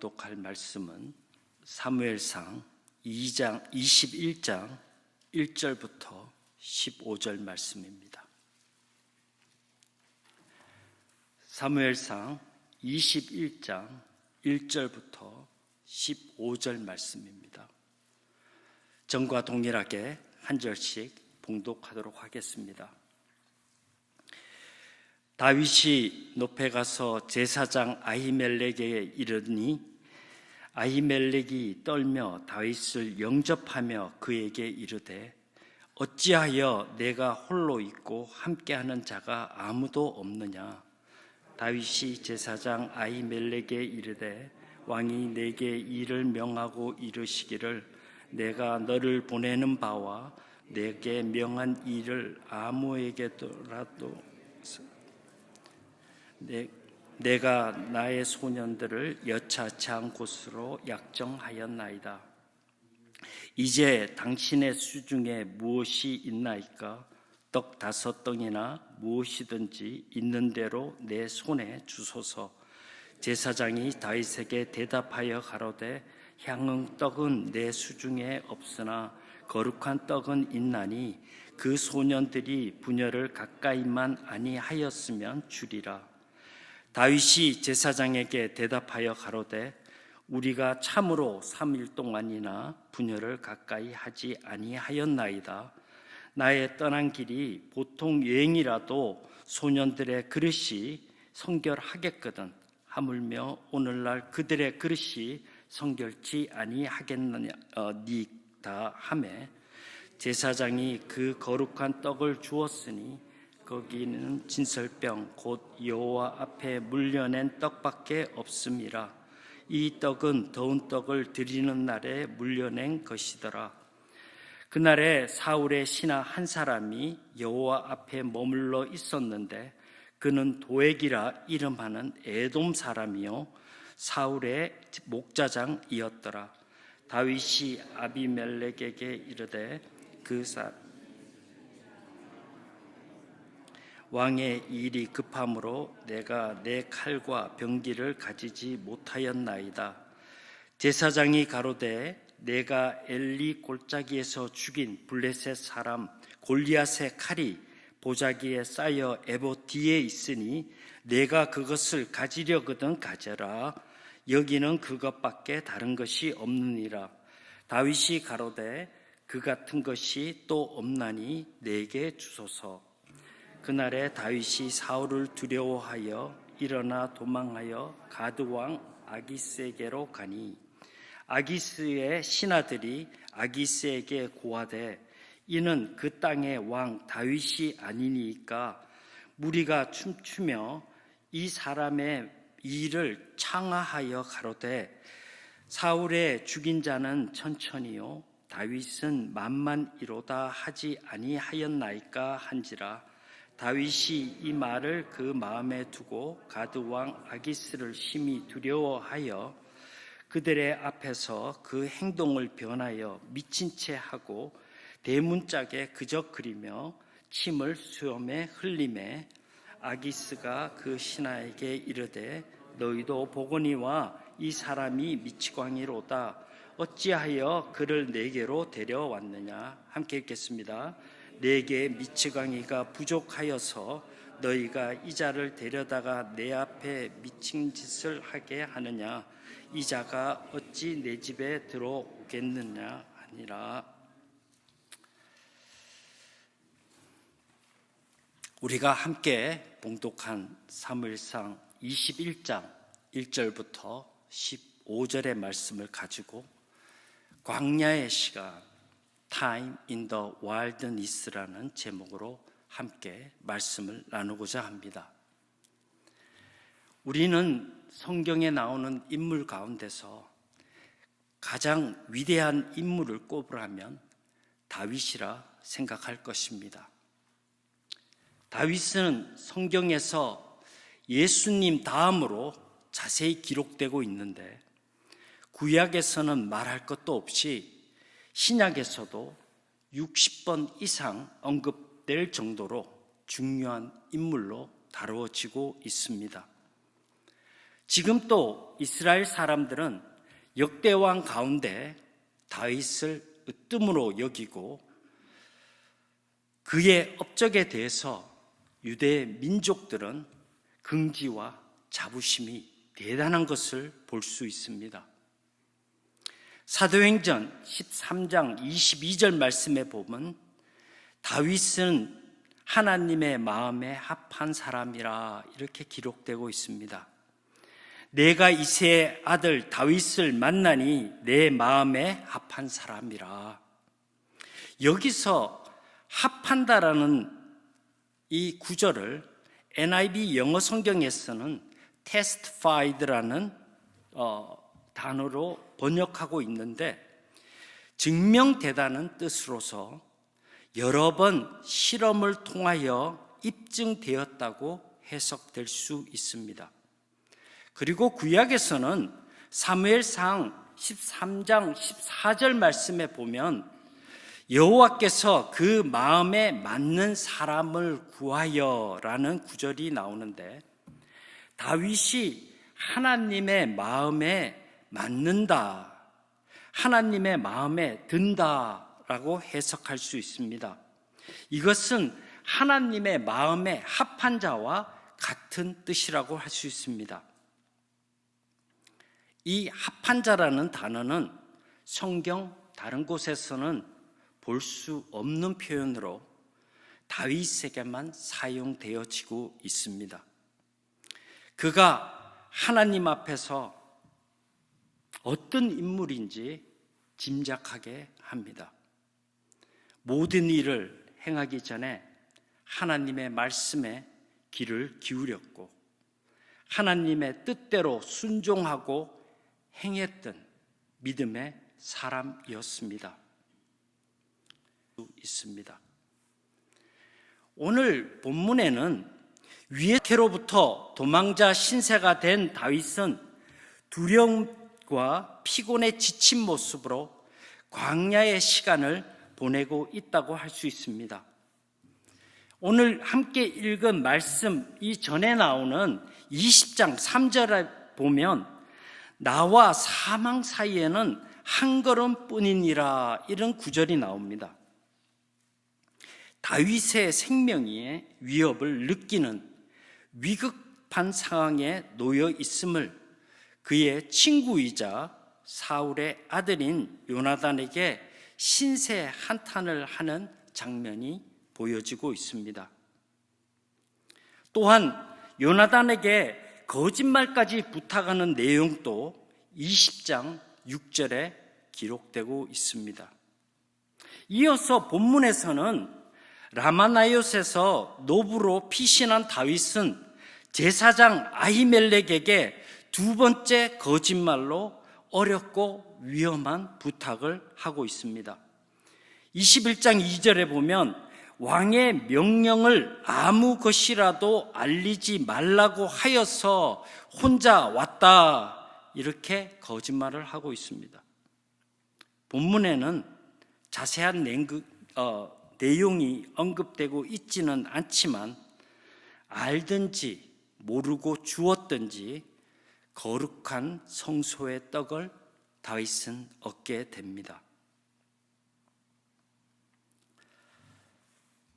봉독할 말씀은 사무엘상 2장 21장 1절부터 15절 말씀입니다. 사무엘상 21장 1절부터 15절 말씀입니다. 전과 동일하게 한 절씩 봉독하도록 하겠습니다. 다윗이 높에 가서 제사장 아히멜렉에게 이르니 아히멜렉이 떨며 다윗을 영접하며 그에게 이르되 어찌하여 내가 홀로 있고 함께하는 자가 아무도 없느냐? 다윗이 제사장 아히멜렉에게 이르되 왕이 내게 일을 명하고 이르시기를 내가 너를 보내는 바와 내게 명한 일을 아무에게라도 내, 내가 나의 소년들을 여차치 않은 곳으로 약정하였나이다. 이제 당신의 수중에 무엇이 있나이까? 떡 다섯 덩이나 무엇이든지 있는 대로 내 손에 주소서. 제사장이 다윗에게 대답하여 가로되 향응 떡은 내 수중에 없으나 거룩한 떡은 있나니 그 소년들이 분열을 가까이만 아니하였으면 주리라. 다윗이 제사장에게 대답하여 가로되 우리가 참으로 3일 동안이나 분열을 가까이 하지 아니하였나이다. 나의 떠난 길이 보통 여행이라도 소년들의 그릇이 성결하겠거든. 하물며 오늘날 그들의 그릇이 성결치 아니하겠느냐 어, 함에 제사장이 그 거룩한 떡을 주었으니 거기는 진설병 곧 여호와 앞에 물려낸 떡밖에 없음이라. 이 떡은 더운 떡을 드리는 날에 물려낸 것이더라. 그날에 사울의 신하 한 사람이 여호와 앞에 머물러 있었는데 그는 도액이라 이름하는 에돔 사람이요 사울의 목자장이었더라. 다윗이 아비멜렉에게 이르되 그 사, 왕의 일이 급함으로 내가 내 칼과 병기를 가지지 못하였나이다. 제사장이 가로되 내가 엘리 골짜기에서 죽인 블레셋 사람 골리앗의 칼이 보자기에 쌓여 에보 뒤에 있으니 내가 그것을 가지려거든 가져라. 여기는 그것밖에 다른 것이 없느니라. 다윗이 가로되 그 같은 것이 또 없나니 내게 주소서. 그날에 다윗이 사울을 두려워하여 일어나 도망하여 가드 왕 아기스에게로 가니 아기스의 신하들이 아기스에게 고하되 이는 그 땅의 왕 다윗이 아니니까 무리가 춤추며 이 사람의 일을 창하하여 가로되 사울의 죽인 자는 천천히요 다윗은 만만이로다 하지 아니하였나이까 한지라 다윗이 이 말을 그 마음에 두고 가드 왕 아기스를 심히 두려워하여 그들의 앞에서 그 행동을 변하여 미친 채 하고 대문짝에 그적거리며 침을 수염에 흘림에 아기스가 그 신하에게 이르되 너희도 보거니와 이 사람이 미치광이로다 어찌하여 그를 내게로 데려왔느냐 함께 읽겠습니다. 내게 미치광이가 부족하여서 너희가 이자를 데려다가 내 앞에 미친 짓을 하게 하느냐? 이자가 어찌 내 집에 들어오겠느냐 아니라. 우리가 함께 봉독한 사무엘상 21장 1절부터 15절의 말씀을 가지고 광야의 시간 Time in the Wilderness라는 제목으로 함께 말씀을 나누고자 합니다. 우리는 성경에 나오는 인물 가운데서 가장 위대한 인물을 꼽으라면 다윗이라 생각할 것입니다. 다윗은 성경에서 예수님 다음으로 자세히 기록되고 있는데 구약에서는 말할 것도 없이 신약에서도 60번 이상 언급될 정도로 중요한 인물로 다루어지고 있습니다. 지금 또 이스라엘 사람들은 역대왕 가운데 다윗을 으뜸으로 여기고 그의 업적에 대해서 유대 민족들은 긍지와 자부심이 대단한 것을 볼 수 있습니다. 사도행전 13장 22절 말씀에 보면 다윗은 하나님의 마음에 합한 사람이라 이렇게 기록되고 있습니다. 내가 이세의 아들 다윗을 만나니 내 마음에 합한 사람이라. 여기서 합한다라는 이 구절을 NIV 영어 성경에서는 testified라는 어, 단어로 번역하고 있는데 증명되다는 뜻으로서 여러 번 실험을 통하여 입증되었다고 해석될 수 있습니다. 그리고 구약에서는 사무엘상 13장 14절 말씀에 보면 여호와께서 그 마음에 맞는 사람을 구하여라는 구절이 나오는데 다윗이 하나님의 마음에 맞는다. 하나님의 마음에 든다라고 해석할 수 있습니다. 이것은 하나님의 마음에 합한 자와 같은 뜻이라고 할 수 있습니다. 이 합한 자라는 단어는 성경 다른 곳에서는 볼 수 없는 표현으로 다윗에게만 사용되어지고 있습니다. 그가 하나님 앞에서 어떤 인물인지 짐작하게 합니다. 모든 일을 행하기 전에 하나님의 말씀에 귀를 기울였고 하나님의 뜻대로 순종하고 행했던 믿음의 사람이었습니다. 있습니다. 오늘 본문에는 위에테로부터 도망자 신세가 된 다윗은 두려움 과 피곤에 지친 모습으로 광야의 시간을 보내고 있다고 할 수 있습니다. 오늘 함께 읽은 말씀 이전에 나오는 20장 3절에 보면 나와 사망 사이에는 한 걸음 뿐이니라 이런 구절이 나옵니다. 다윗의 생명의 위협을 느끼는 위급한 상황에 놓여 있음을 그의 친구이자 사울의 아들인 요나단에게 신세 한탄을 하는 장면이 보여지고 있습니다. 또한 요나단에게 거짓말까지 부탁하는 내용도 20장 6절에 기록되고 있습니다. 이어서 본문에서는 라마나요스에서 노부로 피신한 다윗은 제사장 아히멜렉에게 두 번째 거짓말로 어렵고 위험한 부탁을 하고 있습니다. 21장 2절에 보면 왕의 명령을 아무 것이라도 알리지 말라고 하여서 혼자 왔다. 이렇게 거짓말을 하고 있습니다. 본문에는 자세한 냉그, 어, 내용이 언급되고 있지는 않지만 알든지 모르고 주었든지 거룩한 성소의 떡을 다윗은 얻게 됩니다.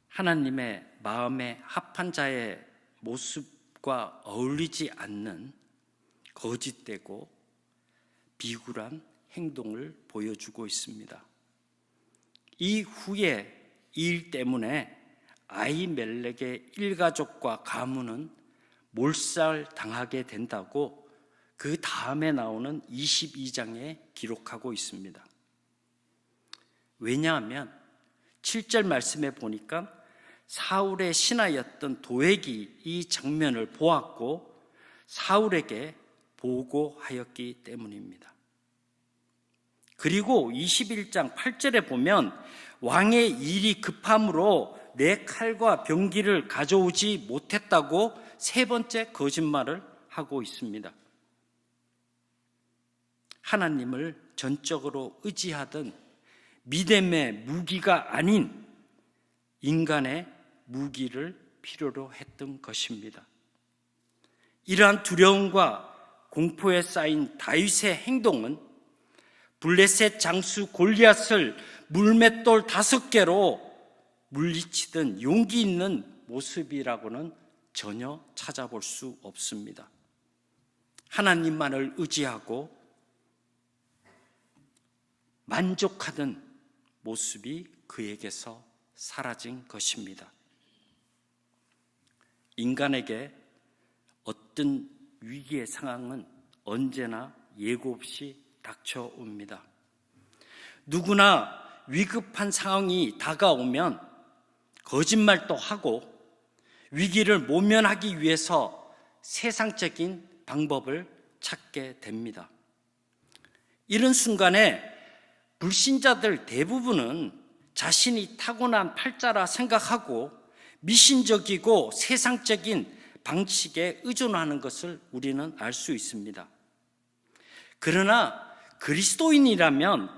하나님의 마음에 합한 자의 모습과 어울리지 않는 거짓되고 비굴한 행동을 보여주고 있습니다. 이후에 일 때문에 아이멜렉의 일가족과 가문은 몰살 당하게 된다고 그 다음에 나오는 22장에 기록하고 있습니다. 왜냐하면 7절 말씀에 보니까 사울의 신하였던 도액이 이 장면을 보았고 사울에게 보고하였기 때문입니다. 그리고 21장 8절에 보면 왕의 일이 급함으로 내 칼과 병기를 가져오지 못했다고 세 번째 거짓말을 하고 있습니다. 하나님을 전적으로 의지하던 믿음의 무기가 아닌 인간의 무기를 필요로 했던 것입니다. 이러한 두려움과 공포에 쌓인 다윗의 행동은 블레셋 장수 골리앗을 물맷돌 다섯 개로 물리치던 용기 있는 모습이라고는 전혀 찾아볼 수 없습니다. 하나님만을 의지하고 만족하던 모습이 그에게서 사라진 것입니다. 인간에게 어떤 위기의 상황은 언제나 예고 없이 닥쳐옵니다. 누구나 위급한 상황이 다가오면 거짓말도 하고 위기를 모면하기 위해서 세상적인 방법을 찾게 됩니다. 이런 순간에 불신자들 대부분은 자신이 타고난 팔자라 생각하고 미신적이고 세상적인 방식에 의존하는 것을 우리는 알 수 있습니다. 그러나 그리스도인이라면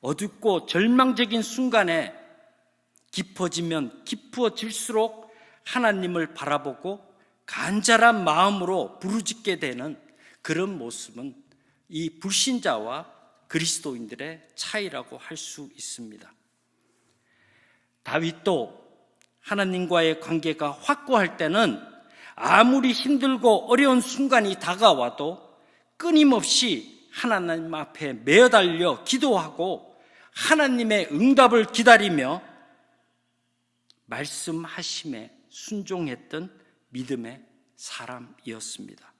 어둡고 절망적인 순간에 깊어지면 깊어질수록 하나님을 바라보고 간절한 마음으로 부르짖게 되는 그런 모습은 이 불신자와 그리스도인들의 차이라고 할 수 있습니다. 다윗도 하나님과의 관계가 확고할 때는 아무리 힘들고 어려운 순간이 다가와도 끊임없이 하나님 앞에 매어달려 기도하고 하나님의 응답을 기다리며 말씀하심에 순종했던 믿음의 사람이었습니다.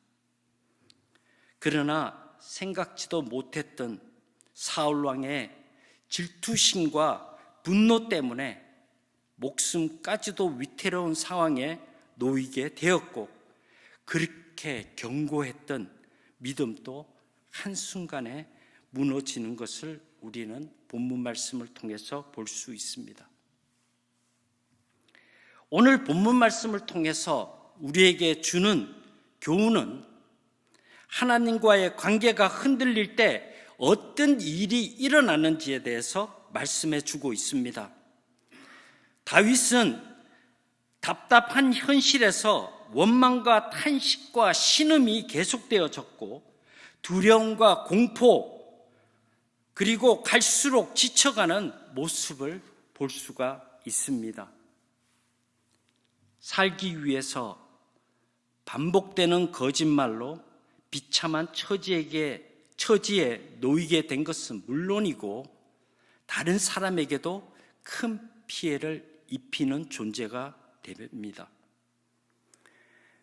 그러나 생각지도 못했던 사울 왕의 질투심과 분노 때문에 목숨까지도 위태로운 상황에 놓이게 되었고 그렇게 경고했던 믿음도 한순간에 무너지는 것을 우리는 본문 말씀을 통해서 볼 수 있습니다. 오늘 본문 말씀을 통해서 우리에게 주는 교훈은 하나님과의 관계가 흔들릴 때 어떤 일이 일어나는지에 대해서 말씀해 주고 있습니다. 다윗은 답답한 현실에서 원망과 탄식과 신음이 계속되어졌고 두려움과 공포 그리고 갈수록 지쳐가는 모습을 볼 수가 있습니다. 살기 위해서 반복되는 거짓말로 비참한 처지에게 처지에 놓이게 된 것은 물론이고 다른 사람에게도 큰 피해를 입히는 존재가 됩니다.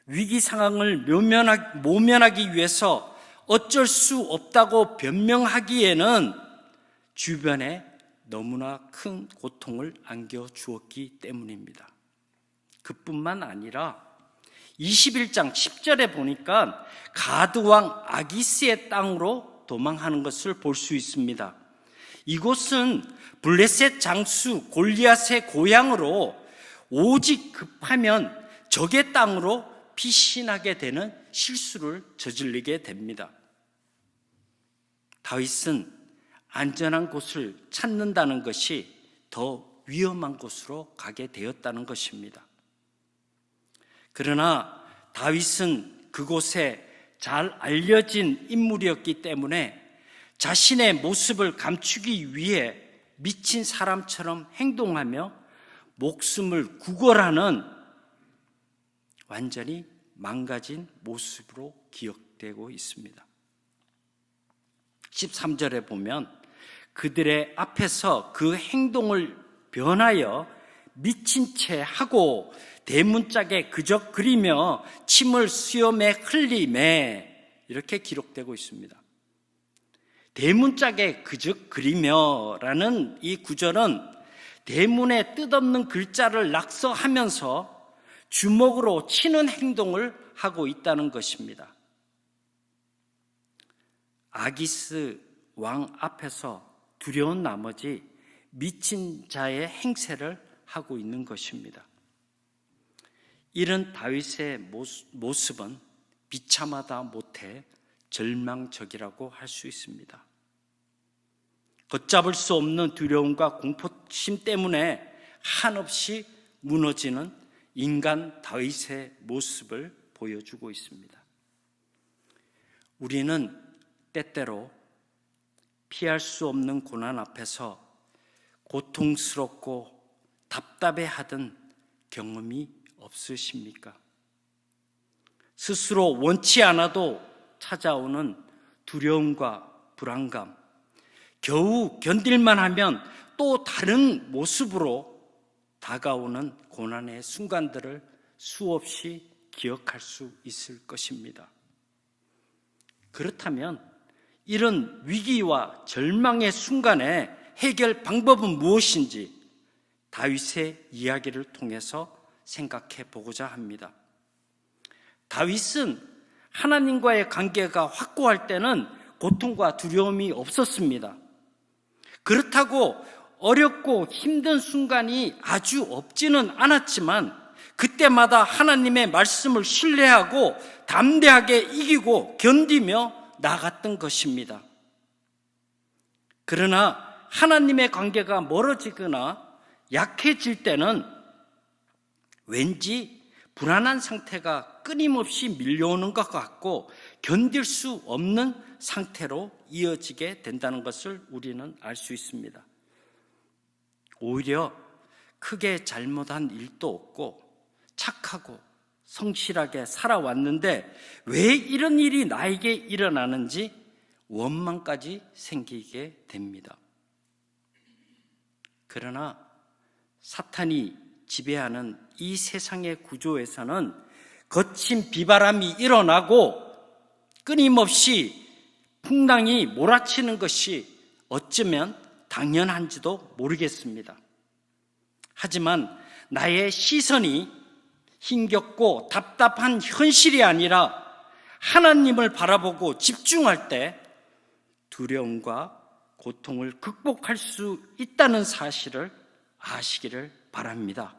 위기 상황을 모면하, 모면하기 위해서 어쩔 수 없다고 변명하기에는 주변에 너무나 큰 고통을 안겨 주었기 때문입니다. 그뿐만 아니라 21장 10절에 보니까 가드왕 아기스의 땅으로 도망하는 것을 볼 수 있습니다. 이곳은 블레셋 장수 골리앗의 고향으로 오직 급하면 적의 땅으로 피신하게 되는 실수를 저질리게 됩니다. 다윗은 안전한 곳을 찾는다는 것이 더 위험한 곳으로 가게 되었다는 것입니다. 그러나 다윗은 그곳에 잘 알려진 인물이었기 때문에 자신의 모습을 감추기 위해 미친 사람처럼 행동하며 목숨을 구걸하는 완전히 망가진 모습으로 기억되고 있습니다. 13절에 보면 그들의 앞에서 그 행동을 변하여 미친 채 하고 대문짝에 그저 그리며 침을 수염에 흘리매 이렇게 기록되고 있습니다. 대문짝에 그저 그리며라는 이 구절은 대문에 뜻없는 글자를 낙서하면서 주먹으로 치는 행동을 하고 있다는 것입니다. 아기스 왕 앞에서 두려운 나머지 미친 자의 행세를 하고 있는 것입니다. 이런 다윗의 모습은 비참하다 못해 절망적이라고 할 수 있습니다. 걷잡을 수 없는 두려움과 공포심 때문에 한없이 무너지는 인간 다윗의 모습을 보여주고 있습니다. 우리는 때때로 피할 수 없는 고난 앞에서 고통스럽고 답답해 하던 경험이 없으십니까? 스스로 원치 않아도 찾아오는 두려움과 불안감, 겨우 견딜만 하면 또 다른 모습으로 다가오는 고난의 순간들을 수없이 기억할 수 있을 것입니다. 그렇다면 이런 위기와 절망의 순간에 해결 방법은 무엇인지 다윗의 이야기를 통해서 생각해 보고자 합니다. 다윗은 하나님과의 관계가 확고할 때는 고통과 두려움이 없었습니다. 그렇다고 어렵고 힘든 순간이 아주 없지는 않았지만 그때마다 하나님의 말씀을 신뢰하고 담대하게 이기고 견디며 나갔던 것입니다. 그러나 하나님의 관계가 멀어지거나 약해질 때는 왠지 불안한 상태가 끊임없이 밀려오는 것 같고 견딜 수 없는 상태로 이어지게 된다는 것을 우리는 알 수 있습니다. 오히려 크게 잘못한 일도 없고 착하고 성실하게 살아왔는데 왜 이런 일이 나에게 일어나는지 원망까지 생기게 됩니다. 그러나 사탄이 지배하는 이 세상의 구조에서는 거친 비바람이 일어나고 끊임없이 풍랑이 몰아치는 것이 어쩌면 당연한지도 모르겠습니다. 하지만 나의 시선이 힘겹고 답답한 현실이 아니라 하나님을 바라보고 집중할 때 두려움과 고통을 극복할 수 있다는 사실을 아시기를 바랍니다.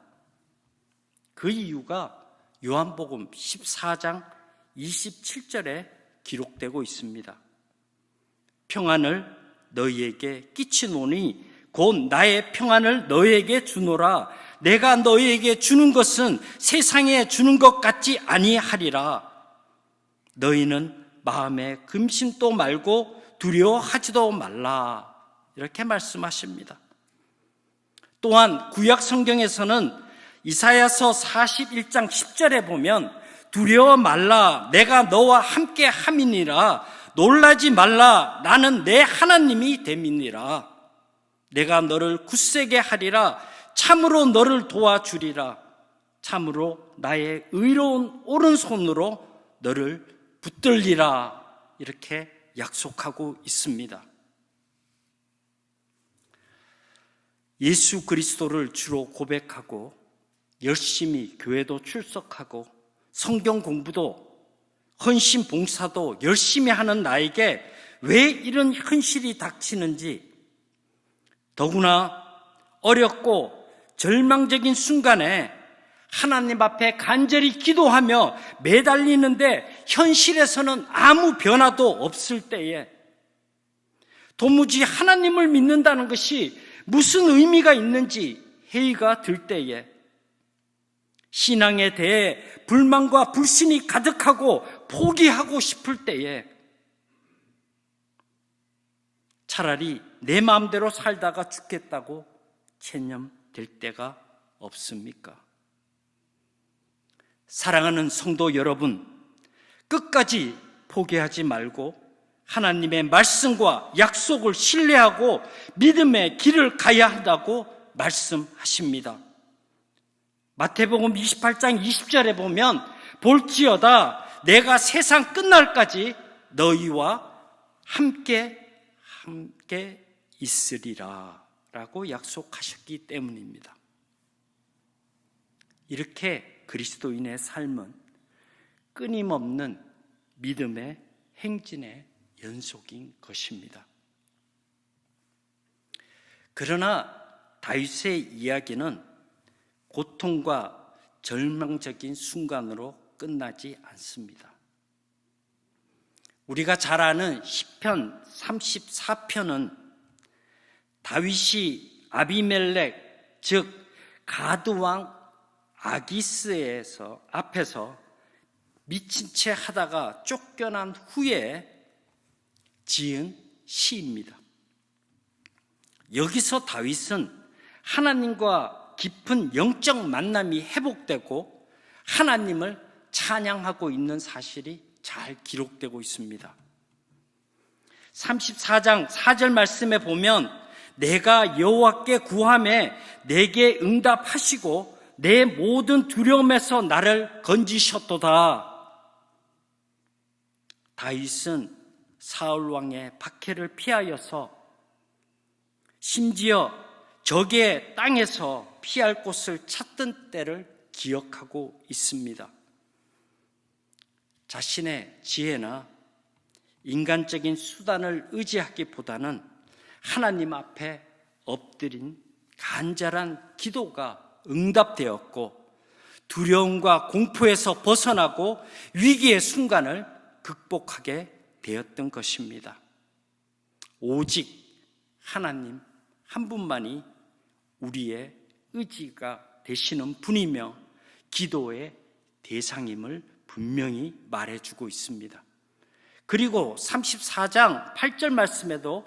그 이유가 요한복음 14장 27절에 기록되고 있습니다. 평안을 너희에게 끼치노니 곧 나의 평안을 너희에게 주노라. 내가 너희에게 주는 것은 세상에 주는 것 같지 아니하리라. 너희는 마음에 금심도 말고 두려워하지도 말라. 이렇게 말씀하십니다. 또한 구약 성경에서는 이사야서 41장 10절에 보면 두려워 말라 내가 너와 함께 함이니라 놀라지 말라 나는 내 하나님이 됨이니라. 내가 너를 굳세게 하리라 참으로 너를 도와주리라. 참으로 나의 의로운 오른손으로 너를 붙들리라. 이렇게 약속하고 있습니다. 예수 그리스도를 주로 고백하고 열심히 교회도 출석하고 성경 공부도 헌신 봉사도 열심히 하는 나에게 왜 이런 현실이 닥치는지 더구나 어렵고 절망적인 순간에 하나님 앞에 간절히 기도하며 매달리는데 현실에서는 아무 변화도 없을 때에 도무지 하나님을 믿는다는 것이 무슨 의미가 있는지 회의가 들 때에 신앙에 대해 불만과 불신이 가득하고 포기하고 싶을 때에 차라리 내 마음대로 살다가 죽겠다고 체념될 때가 없습니까? 사랑하는 성도 여러분, 끝까지 포기하지 말고 하나님의 말씀과 약속을 신뢰하고 믿음의 길을 가야 한다고 말씀하십니다. 마태복음 28장 20절에 보면 볼지어다 내가 세상 끝날까지 너희와 함께 함께 있으리라 라고 약속하셨기 때문입니다. 이렇게 그리스도인의 삶은 끊임없는 믿음의 행진의 연속인 것입니다. 그러나 다윗의 이야기는 고통과 절망적인 순간으로 끝나지 않습니다. 우리가 잘 아는 시편 34편은 다윗이 아비멜렉 즉 가드 왕 아기스에서 앞에서 미친 채 하다가 쫓겨난 후에 지은 시입니다. 여기서 다윗은 하나님과 깊은 영적 만남이 회복되고 하나님을 찬양하고 있는 사실이 잘 기록되고 있습니다. 34장 4절 말씀에 보면 내가 여호와께 구함에 내게 응답하시고 내 모든 두려움에서 나를 건지셨도다. 다윗은 사울 왕의 박해를 피하여서 심지어 적의 땅에서 피할 곳을 찾던 때를 기억하고 있습니다. 자신의 지혜나 인간적인 수단을 의지하기보다는 하나님 앞에 엎드린 간절한 기도가 응답되었고 두려움과 공포에서 벗어나고 위기의 순간을 극복하게 되었던 것입니다. 오직 하나님 한 분만이 우리의 의지가 되시는 분이며 기도의 대상임을 분명히 말해주고 있습니다. 그리고 34장 8절 말씀에도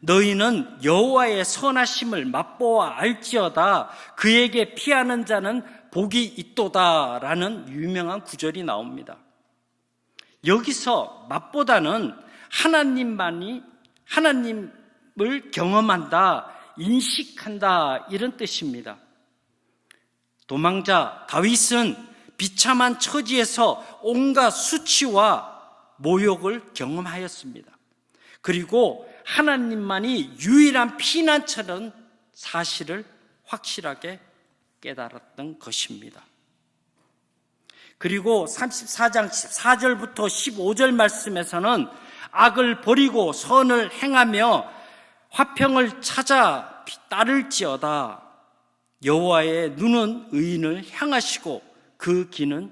너희는 여호와의 선하심을 맛보아 알지어다 그에게 피하는 자는 복이 있도다라는 유명한 구절이 나옵니다. 여기서 맛보다는 하나님만이 하나님을 경험한다, 인식한다 이런 뜻입니다. 도망자 다윗은 비참한 처지에서 온갖 수치와 모욕을 경험하였습니다. 그리고 하나님만이 유일한 피난처는 사실을 확실하게 깨달았던 것입니다. 그리고 34장 14절부터 15절 말씀에서는 악을 버리고 선을 행하며 화평을 찾아 따를지어다. 여호와의 눈은 의인을 향하시고 그 귀는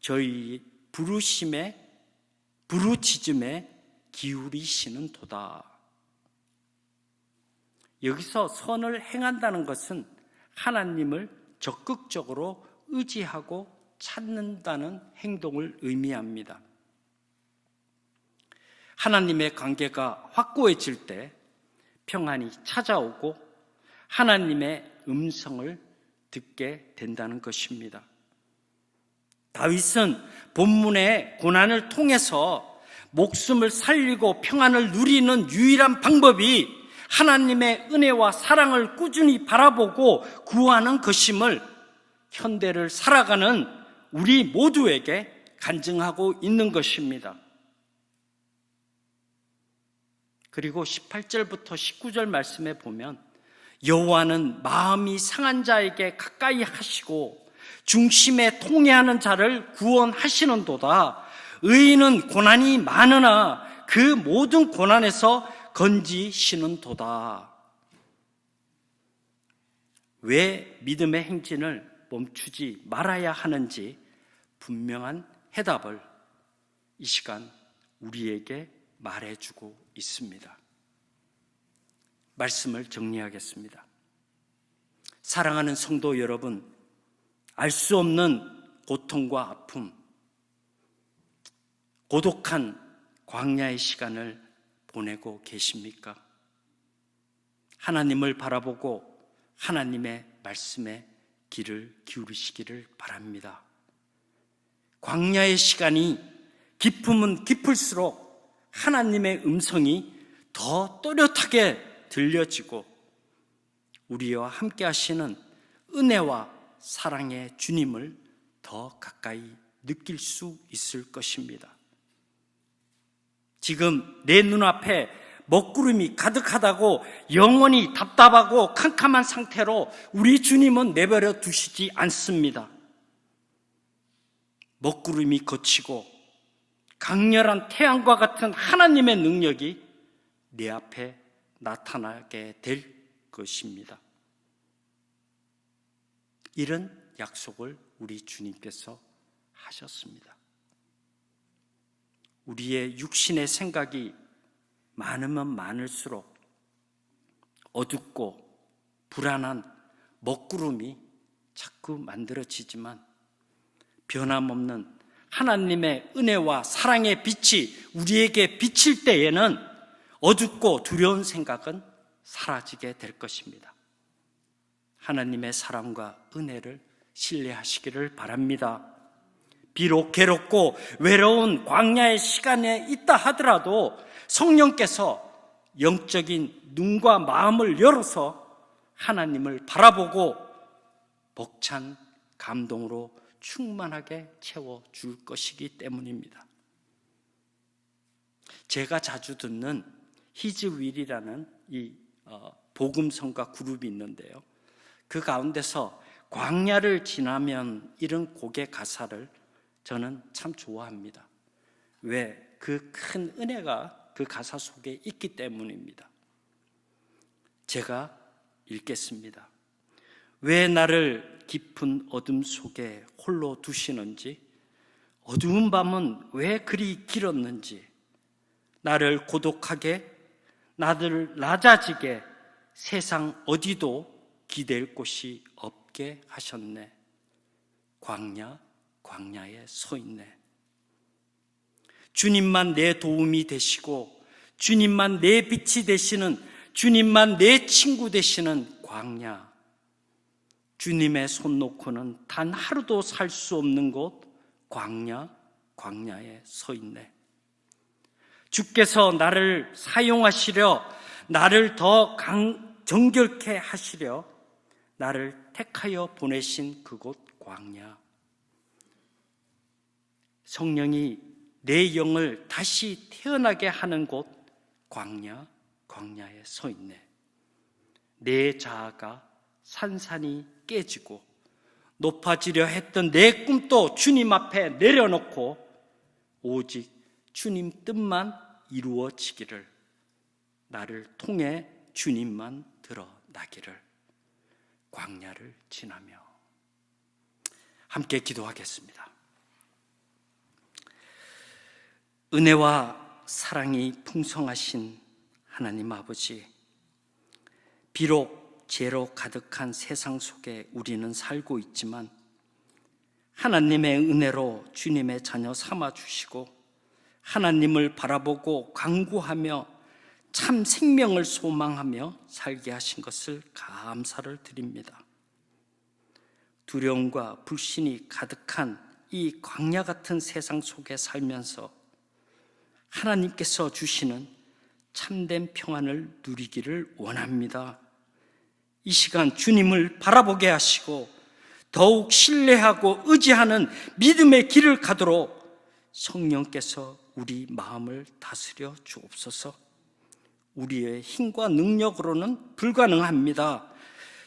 저희 부르심에 부르짖음에 기울이시는 도다. 여기서 선을 행한다는 것은 하나님을 적극적으로 의지하고 찾는다는 행동을 의미합니다. 하나님의 관계가 확고해질 때 평안이 찾아오고 하나님의 음성을 듣게 된다는 것입니다. 다윗은 본문의 고난을 통해서 목숨을 살리고 평안을 누리는 유일한 방법이 하나님의 은혜와 사랑을 꾸준히 바라보고 구하는 것임을 현대를 살아가는 우리 모두에게 간증하고 있는 것입니다. 그리고 18절부터 19절 말씀에 보면 여호와는 마음이 상한 자에게 가까이 하시고 중심에 통해하는 자를 구원하시는도다. 의인은 고난이 많으나 그 모든 고난에서 건지시는도다. 왜 믿음의 행진을 멈추지 말아야 하는지 분명한 해답을 이 시간 우리에게 말해주고 있습니다. 말씀을 정리하겠습니다. 사랑하는 성도 여러분, 알 수 없는 고통과 아픔, 고독한 광야의 시간을 보내고 계십니까? 하나님을 바라보고 하나님의 말씀에 귀를 기울이시기를 바랍니다. 광야의 시간이 깊으면 깊을수록 하나님의 음성이 더 또렷하게 들려지고 우리와 함께 하시는 은혜와 사랑의 주님을 더 가까이 느낄 수 있을 것입니다. 지금 내 눈앞에 먹구름이 가득하다고 영원히 답답하고 캄캄한 상태로 우리 주님은 내버려 두시지 않습니다. 먹구름이 거치고 강렬한 태양과 같은 하나님의 능력이 내 앞에 나타나게 될 것입니다. 이런 약속을 우리 주님께서 하셨습니다. 우리의 육신의 생각이 많으면 많을수록 어둡고 불안한 먹구름이 자꾸 만들어지지만 변함없는 하나님의 은혜와 사랑의 빛이 우리에게 비칠 때에는 어둡고 두려운 생각은 사라지게 될 것입니다. 하나님의 사랑과 은혜를 신뢰하시기를 바랍니다. 비록 괴롭고 외로운 광야의 시간에 있다 하더라도 성령께서 영적인 눈과 마음을 열어서 하나님을 바라보고 벅찬 감동으로 충만하게 채워줄 것이기 때문입니다. 제가 자주 듣는 히즈윌이라는 이 어, 복음성가 그룹이 있는데요. 그 가운데서 광야를 지나면 이런 곡의 가사를 저는 참 좋아합니다. 왜? 그 큰 은혜가 그 가사 속에 있기 때문입니다. 제가 읽겠습니다. 왜 나를 깊은 어둠 속에 홀로 두시는지, 어두운 밤은 왜 그리 길었는지, 나를 고독하게, 나를 낮아지게 세상 어디도 기댈 곳이 없게 하셨네. 광야, 광야에 서 있네. 주님만 내 도움이 되시고, 주님만 내 빛이 되시는, 주님만 내 친구 되시는 광야. 주님의 손 놓고는 단 하루도 살 수 없는 곳, 광야, 광야에 서 있네. 주께서 나를 사용하시려, 나를 더 강, 정결케 하시려, 나를 택하여 보내신 그곳 광야. 성령이 내 영을 다시 태어나게 하는 곳 광야, 광야에 서 있네. 내 자아가 산산이 깨지고 높아지려 했던 내 꿈도 주님 앞에 내려놓고 오직 주님 뜻만 이루어지기를 나를 통해 주님만 드러나기를 광야를 지나며 함께 기도하겠습니다. 은혜와 사랑이 풍성하신 하나님 아버지, 비록 죄로 가득한 세상 속에 우리는 살고 있지만 하나님의 은혜로 주님의 자녀 삼아 주시고 하나님을 바라보고 강구하며 참 생명을 소망하며 살게 하신 것을 감사를 드립니다. 두려움과 불신이 가득한 이 광야 같은 세상 속에 살면서 하나님께서 주시는 참된 평안을 누리기를 원합니다. 이 시간 주님을 바라보게 하시고 더욱 신뢰하고 의지하는 믿음의 길을 가도록 성령께서 우리 마음을 다스려 주옵소서. 우리의 힘과 능력으로는 불가능합니다.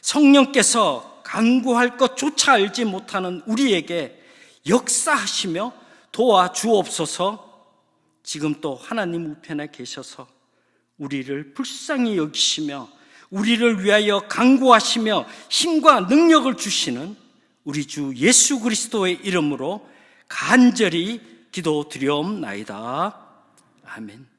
성령께서 강구할 것조차 알지 못하는 우리에게 역사하시며 도와주옵소서. 지금 또 하나님 우편에 계셔서 우리를 불쌍히 여기시며 우리를 위하여 강구하시며 힘과 능력을 주시는 우리 주 예수 그리스도의 이름으로 간절히 기도 드리옵나이다. 아멘.